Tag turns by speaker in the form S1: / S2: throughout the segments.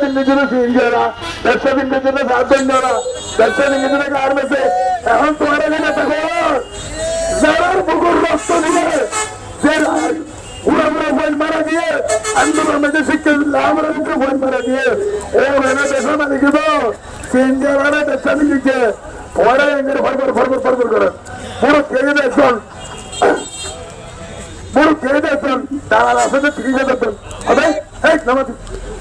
S1: দিন নিজের সাতজন যারা দেড়শো দিন নিজের গায়ের মধ্যে এখন তোমার এখানে দেখো যারার বই মারা দিয়ে আন্দোলন মধ্যে শিক্ষা আমরা বই মারা দিয়ে ও মেনে দেখো না দেখি তো সিঞ্জারা ফরফর ফরফর ফরফর করে পুরো খেয়ে দেখুন পুরো খেয়ে দেখুন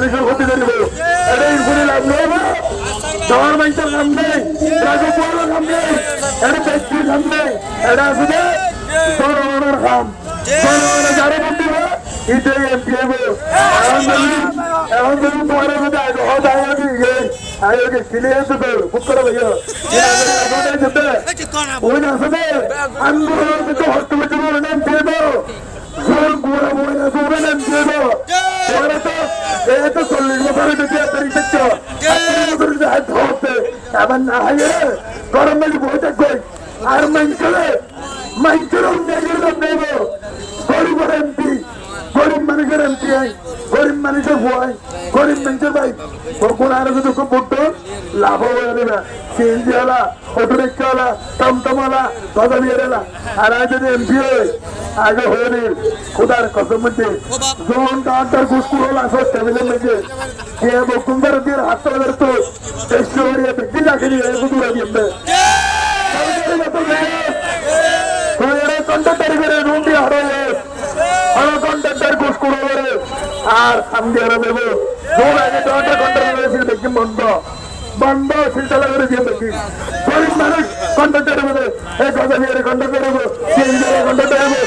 S1: মানুষের ক্ষতি করিব। এটা ইনপুরে লাভ নেই শহর মানুষের কাম নেই। রাজপুরের কাম নেই। এটা ব্যক্তির কাম নেই। এটা আসলে জনগণের কাম জনগণের যারা বন্ধু এটাই এমপি হব এখন যদি তোমার যদি আগে হত আগে গিয়ে আগে তো বুক করে ভাইয়া ওই আসলে আন্দোলন হস্তমতি করে নাম দিয়ে দাও জোর গুড়া বই না জোরে ধরতে এবার না হাইয়ে গরম মাঝে বই আর দেখে নাম দেব গরিবের এমপি, গরিব মানুষের এমপি গরিব মানুষের ভয়, গরিব মানুষের ভাই। কোন আর যদি খুব বড় লাভ হয়ে দেবে CNG Ola auto rickshaw Ola টমটম ওলা কথা দিয়ে দেলা আর আজ যদি এমপি হয়, আগে হয়ে নিল খুদার কসম মধ্যে জোন ডাক্তার হলা সব টেবিলের মধ্যে কে দিয়ে হাত তোলা তো করে এগুলো দূরে দিয়ে কন্ট্রাক্টারি করে রুম দিয়ে হারাইলে আরও কন্ট্রাক্টার ঘুষ করে করে আর সামনে আরও দেবো দূর আগে দরটা কন্ট্রাক্টার করেছিল দেখি বন্ধ বন্ধ শিলতলা করে দিয়ে দেখি গরিব মানুষ কন্ট্রাক্টার হবে এই কথা দিয়ে হবে সেই হবে